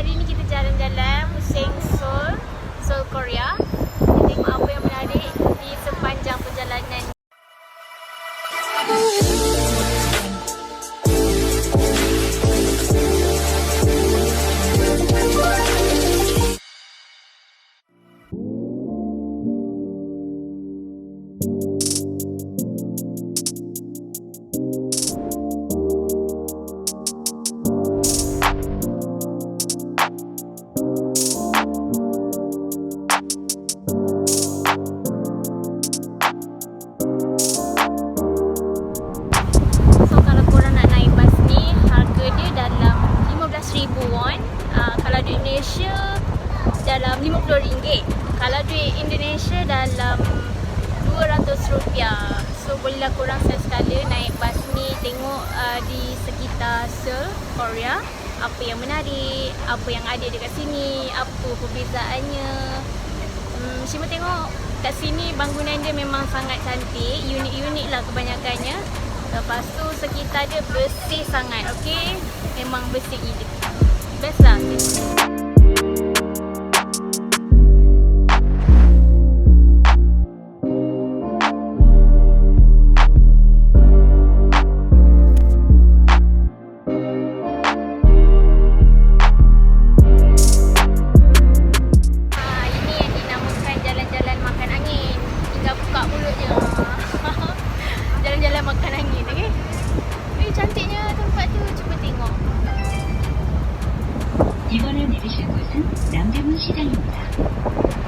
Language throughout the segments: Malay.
hari ni kita jalan-jalan pusing Seoul, Seoul Korea. Kita tengok apa yang menarik di sepanjang perjalanan. RM200. So bolehlah korang sekali naik bas ni tengok uh, di sekitar Seoul, Korea. Apa yang menarik, apa yang ada dekat sini, apa perbezaannya. Hmm, Shima tengok kat sini bangunan dia memang sangat cantik, unik-unik lah kebanyakannya. Lepas tu sekitar dia bersih sangat, okey? Memang bersih gila. Best lah. 곳은 남대문 시장입니다.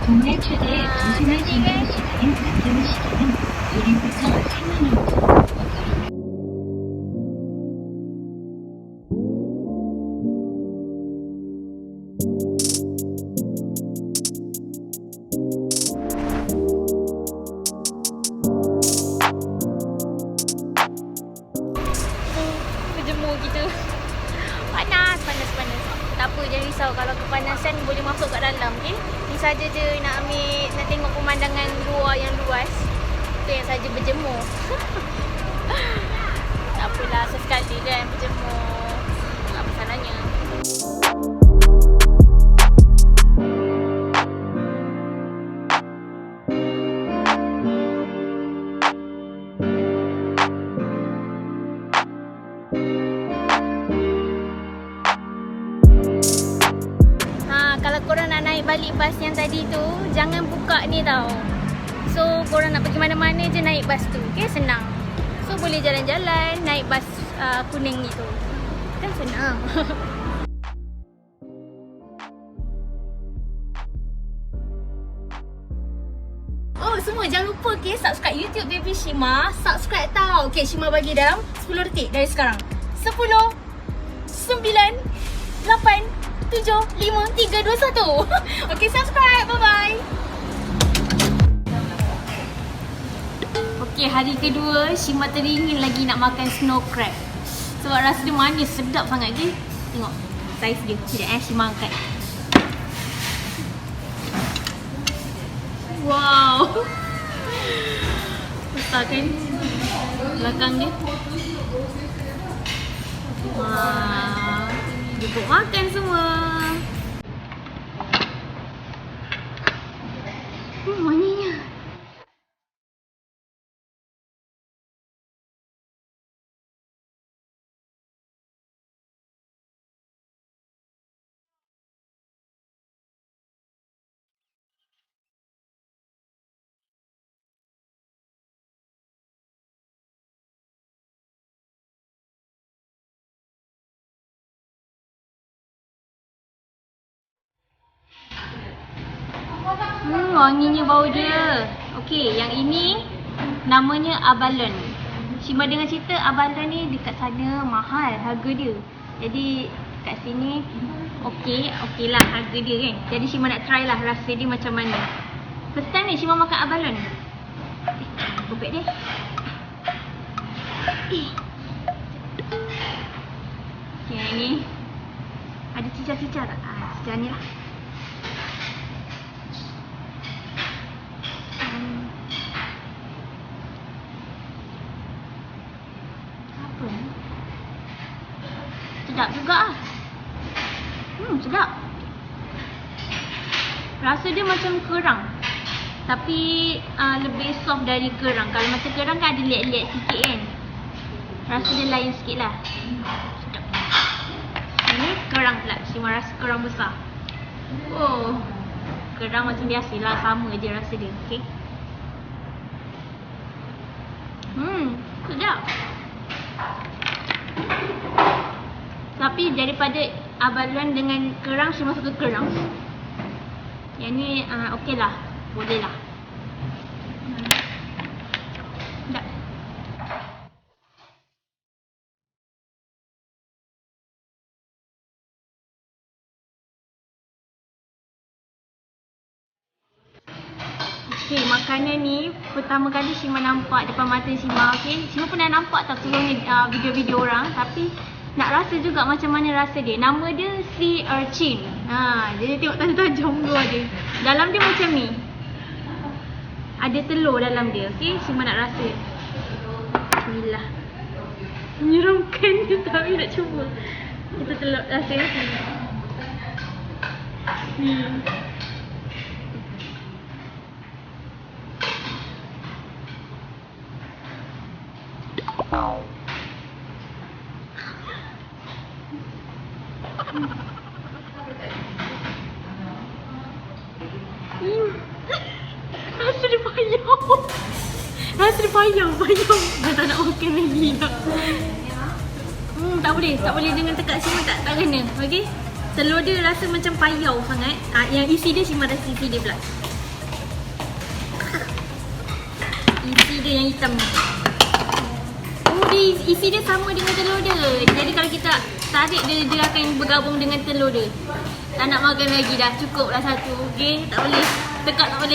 동네 최대의 저기가- 진경 시장인 남대문 시장은 우리부터 3만원부터 Berjemur Panas, panas, panas. Tak apa, jangan risau. Kalau kepanasan boleh masuk kat dalam, okey? Ni saja je nak ambil, nak tengok pemandangan luar yang luas. Itu yang saja berjemur. tak apalah, sesekali kan berjemur. Apa salahnya? Ha, naik balik bas yang tadi tu, jangan buka ni tau. So, korang nak pergi mana-mana je naik bas tu. Okay, senang. So, boleh jalan-jalan naik bas uh, kuning ni tu. Kan senang. Oh semua jangan lupa okay, subscribe YouTube Baby Shima Subscribe tau Okay Shima bagi dalam 10 detik dari sekarang 10 9 8 7 5 3 2 1 Okay subscribe. Bye bye Okay hari kedua Shima teringin lagi nak makan snow crab. Sebab rasa dia manis sedap sangat okay? Tengok saiz dia Sekejap eh Shima angkat. Wow. Besar kan? Belakang dia. Wah Duduk makan semua Hmm, wanginya bau dia. Okey, yang ini namanya abalon. Shima dengar cerita abalon ni dekat sana mahal harga dia. Jadi kat sini okey, okey lah harga dia kan. Jadi Shima nak try lah rasa dia macam mana. First time ni Shima makan abalon. Eh, Kopek dia. Eh. Okay, yang ini ada cicak-cicak tak? Ah, cicak ni lah. Hmm. Apa ni? Sedap juga ah. Hmm, sedap. Rasa dia macam kerang. Tapi uh, lebih soft dari kerang. Kalau macam kerang kan ada liat-liat sikit kan. Rasa dia lain sikit lah. Sedap. Ini kerang pula. Cuma rasa kerang besar. Oh. Kerang macam biasa lah. Sama je rasa dia. Okay. Hmm. Sedap. Tapi daripada abaluan dengan kerang, Syima suka kerang. Yang ni uh, okey lah. Boleh lah. Okay, makanan ni pertama kali Shima nampak depan mata Shima, okay? Shima pernah nampak tak sebelum ni uh, video-video orang tapi nak rasa juga macam mana rasa dia. Nama dia sea urchin. Ha, jadi tengok tajam-tajam luar dia. Dalam dia macam ni. Ada telur dalam dia, okay? Shima nak rasa. Bismillah. Menyeramkan dia tapi nak cuba. Kita telur rasa. Ni. Hmm. Rasa dia payah. Rasa dia payah, payah. Dah tak nak makan lagi dah. Hmm, tak boleh, tak boleh dengan tekak Shima tak tak kena. Okey. Telur dia rasa macam payau sangat. Ah, yang isi dia Shima rasa isi dia pula. Isi dia yang hitam. Oh, dia isi dia sama dengan telur dia. Jadi kalau kita tarik dia, dia akan bergabung dengan telur dia. Tak nak makan lagi dah. Cukup lah satu. Okey, tak boleh. Tekak tak boleh.